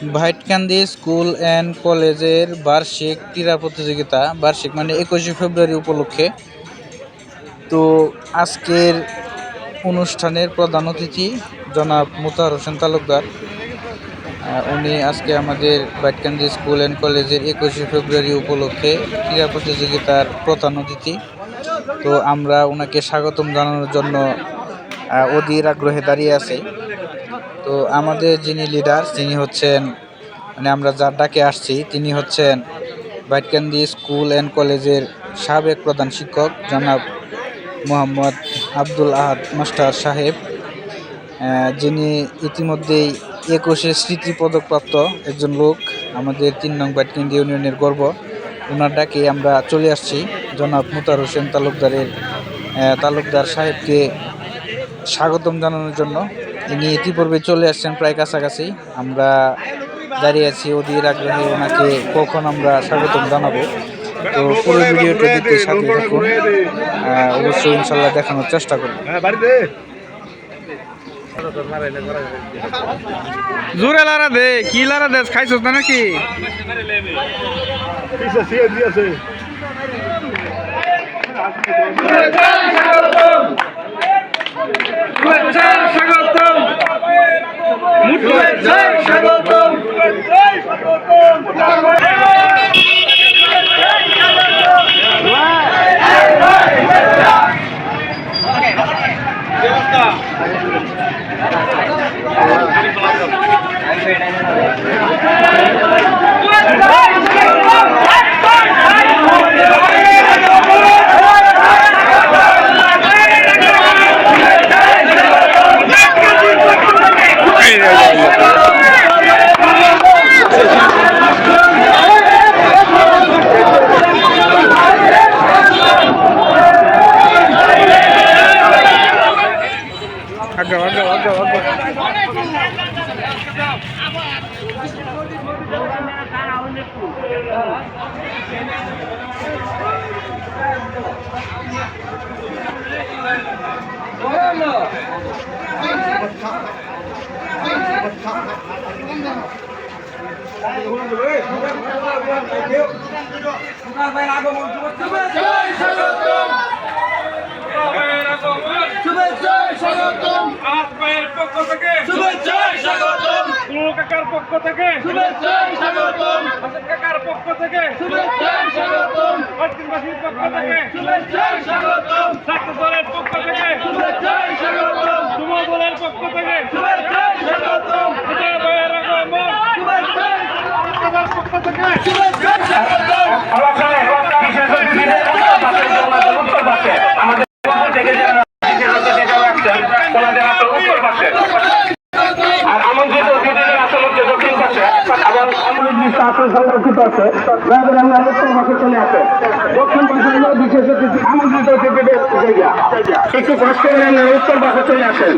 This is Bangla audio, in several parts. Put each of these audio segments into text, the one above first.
ভাইটকান্দি স্কুল অ্যান্ড কলেজের বার্ষিক ক্রীড়া প্রতিযোগিতা, বার্ষিক মানে একুশে ফেব্রুয়ারি উপলক্ষে। তো আজকের অনুষ্ঠানের প্রধান অতিথি জনাব মুতাহার হোসেন তালুকদার। উনি আজকে আমাদের ভাইটকান্দি স্কুল অ্যান্ড কলেজের একুশে ফেব্রুয়ারি উপলক্ষে ক্রীড়া প্রতিযোগিতার প্রধান অতিথি। তো আমরা ওনাকে স্বাগতম জানানোর জন্য অধীর আগ্রহে দাঁড়িয়ে আছি। তো আমাদের যিনি লিডার তিনি হচ্ছেন মানে আমরা যার ডাকে আসছি, তিনি হচ্ছেন বাইটকান্দি স্কুল অ্যান্ড কলেজের সাবেক প্রধান শিক্ষক জনাব মোহাম্মদ আব্দুল আহাদ মাস্টার সাহেব যিনি ইতিমধ্যেই একুশে স্মৃতি পদকপ্রাপ্ত একজন লোক, আমাদের তিন নং বাইটকান্দি ইউনিয়নের গর্ব। ওনার ডাকে আমরা চলে আসছি, জনাব মুতার হোসেন তালুকদারের তালুকদার সাহেবকে স্বাগতম জানানোর জন্য। ইনি ইতিপূর্বে চলে আসছেন প্রায় কাছাকাছি। আমরা দাঁড়িয়ে আছি অধীর আগ্রহে ওনাকে কখন আমরা স্বাগতম জানাব। তো পুরো ভিডিওটা দেখতে সাথে থাকুন। অবশ্যই ইনশাল্লাহ দেখানোর চেষ্টা করুন জোরে লারা দে কি লারা দে খাইছস না নাকি? শুভেচ্ছা আগাও আগাও আগাও আগাও আত্মায়ের পক্ষ থেকে কুলু কাকার পক্ষ থেকে। কাকার পক্ষ থেকে? পশ্চিমবাসীর পক্ষ থেকে। ছাত্র দলের পক্ষ থেকে। যুব দলের পক্ষ থেকে। পক্ষ থেকে আর আমন্ত্রিত অতিথিদের আসন হচ্ছে দক্ষিণ পাশে এবং আমন্ত্রিত আসন সংরক্ষিত আছে। দয়া করে চলে আসে। দক্ষিণ পাশে বিশেষ আমন্ত্রিত অতিথিদের জায়গা। একটু উত্তর পাশে চলে আসেন।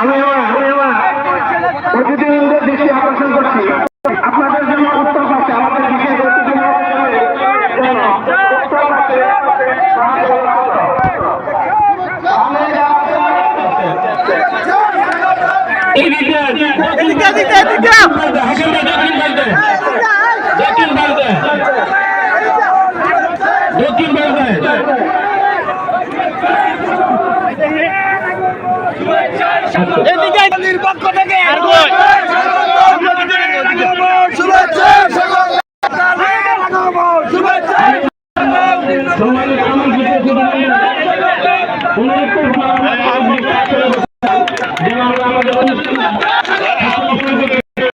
আমি আমার অতিথিবৃন্দের দৃষ্টি আকর্ষণ করছি আপনাদের জন্য উত্তর পাশে আমাদের বিশেষ অতিথি মহোদয়ের জন্য উত্তর পাশে সামনে যারা সম্মানিত আমন্ত্রিত